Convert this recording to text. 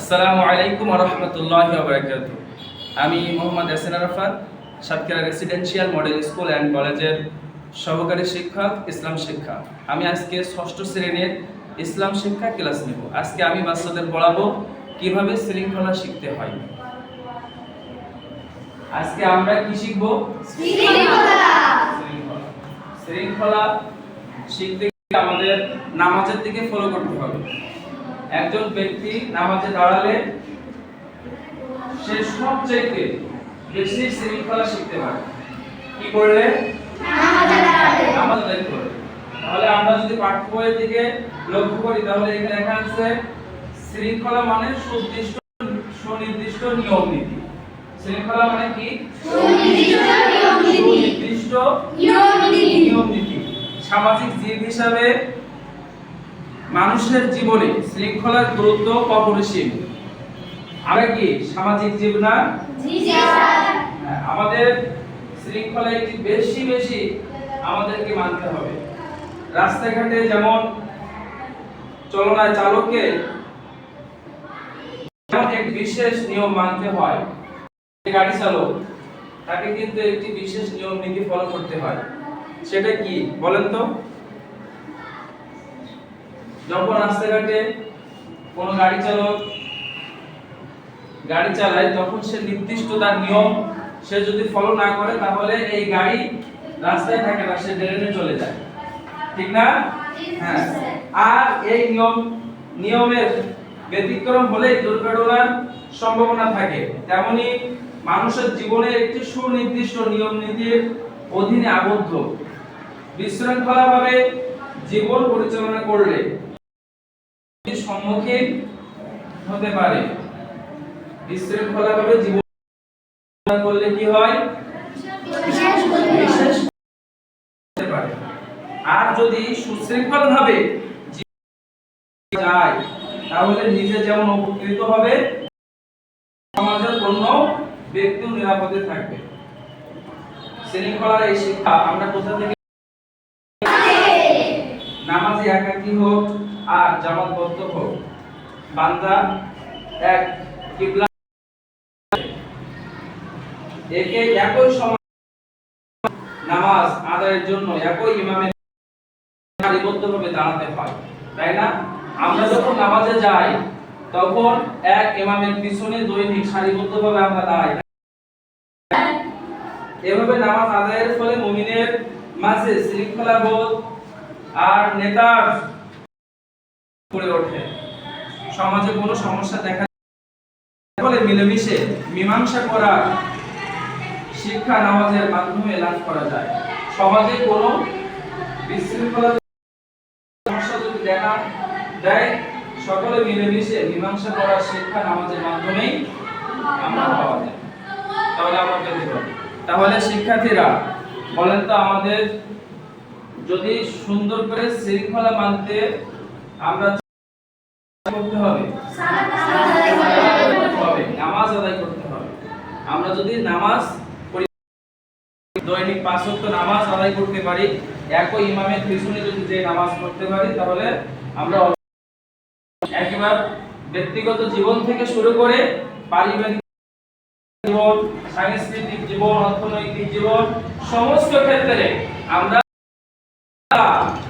আসসালামু আলাইকুম রহমতুল্লাহ বারকাত আমি Mohammad Hasan Arafat Satkhira residential model school and কলেজের সহকারী শিক্ষক ইসলাম শিক্ষা। আমি আজকে ষষ্ঠ শ্রেণির ইসলাম শিক্ষা ক্লাস নেব। আজকে আমি বাচ্চাদের পড়াবো কীভাবে শৃঙ্খলা শিখতে হয়। আজকে আমরা কি শিখব? শৃঙ্খলা। শৃঙ্খলা। শিখতে আমাদের নামাজের দিকে ফলো করতে হবে। একজন ব্যক্তি নামাজে দাঁড়ালে সে সবচেয়ে বেশি শৃঙ্খলা শিখতে পারে। কি করলে? নামাজ তাহলে আমরা যদি পাঠ্য বইয়ের দিকে লক্ষ্য করি তাহলে এখানে লেখা আছে শৃঙ্খলা মানে সুনির্দিষ্ট সুনির্দিষ্ট নিয়ম নীতি। শৃঙ্খলা মানে কি? সুনির্দিষ্ট নিয়ম নীতি। সামাজিক জীব হিসাবে মানুষের জীবনে শৃঙ্খলার গুরুত্ব অপরিসীম। আমরা কি? সামাজিক জীব না হ্যাঁ, আমাদের শৃঙ্খলা একটি বেশি বেশি আমাদেরকে মানতে হবে। রাস্তাঘাটে যেমন চলনায় চালককে এক বিশেষ নিয়ম মানতে হয় গাড়ি চালক তাকে কিন্তু একটি বিশেষ নিয়ম নীতি ফলো করতে হয়। সেটা কি? বলেন তো। যখন রাস্তাঘাটে কোনো গাড়ি চালক গাড়ি চালায়, তখন সে নির্দিষ্ট তার নিয়ম, সে যদি ফলো না করে, তাহলে এই গাড়ি রাস্তায় থাকে না, সে ড্রেনে চলে যায়। ঠিক না? হ্যাঁ। আর এই নিয়ম, নিয়মের ব্যতিক্রম হলে দুর্ঘটনার সম্ভাবনা থাকে। তেমনি মানুষের জীবনে একটি সুনির্দিষ্ট নিয়ম নীতির অধীনে আবদ্ধ। বিশৃঙ্খলাভাবে জীবন পরিচালনা করলে সম্মুখীন হতে পারে। বিশৃঙ্খলাভাবে জীবন করলে কি হয়? আর যদি সুশৃঙ্খল ভাবে যায় তাহলে নিজে যেমন উপকৃত হবে সমাজের অন্য ব্যক্তিও নিরাপদে থাকবে। শৃঙ্খলার এই শিক্ষা আমরা কোথা থেকে নামাজি একাকী হোক আর জামাতবদ্ধ হোক। বান্দা এক কিবলা একে একই সময় নামাজ আদায়ের জন্য একই ইমামের সারিবদ্ধভাবে দাঁড়াতে হয়, তাই না? আমরা যখন নামাজে যাই, তখন এক ইমামের পিছনে দৈনিক সারিবদ্ধভাবে আমরা দাঁড়াই। এভাবে নামাজ আদায়ের ফলে মুমিনের মাঝে শৃঙ্খলা বোধ আর নেতার করে ওঠে। সমাজে কোনো সমস্যা দেখা ফলে মিলেমিশে মীমাংসা করার শিক্ষা নামাজের মাধ্যমে লাভ করা যায়। সমাজে কোনো বিশৃঙ্খলা সমস্যা যদি দেখা দেয়, সকলে মিলেমিশে মীমাংসা করার শিক্ষা নামাজের মাধ্যমেই আমরা পাওয়া যায়। তাহলে আমরা তাহলে শিক্ষার্থীরা, বলেন তো আমাদের যদি সুন্দর করে শৃঙ্খলা মানতে আমরা করতে হবে নামাজ আদায় করতে হবে। আমরা যদি নামাজ দৈনিক পাঁচ ওয়াক্ত নামাজ আদায় করতে পারি, একই ইমামের পিছনে যদি যে নামাজ পড়তে পারি, তাহলে আমরা একেবারে ব্যক্তিগত জীবন থেকে শুরু করে পারিবারিক জীবন, সাংস্কৃতিক জীবন, অর্থনৈতিক জীবন, সমস্ত ক্ষেত্রে আমরা 啊。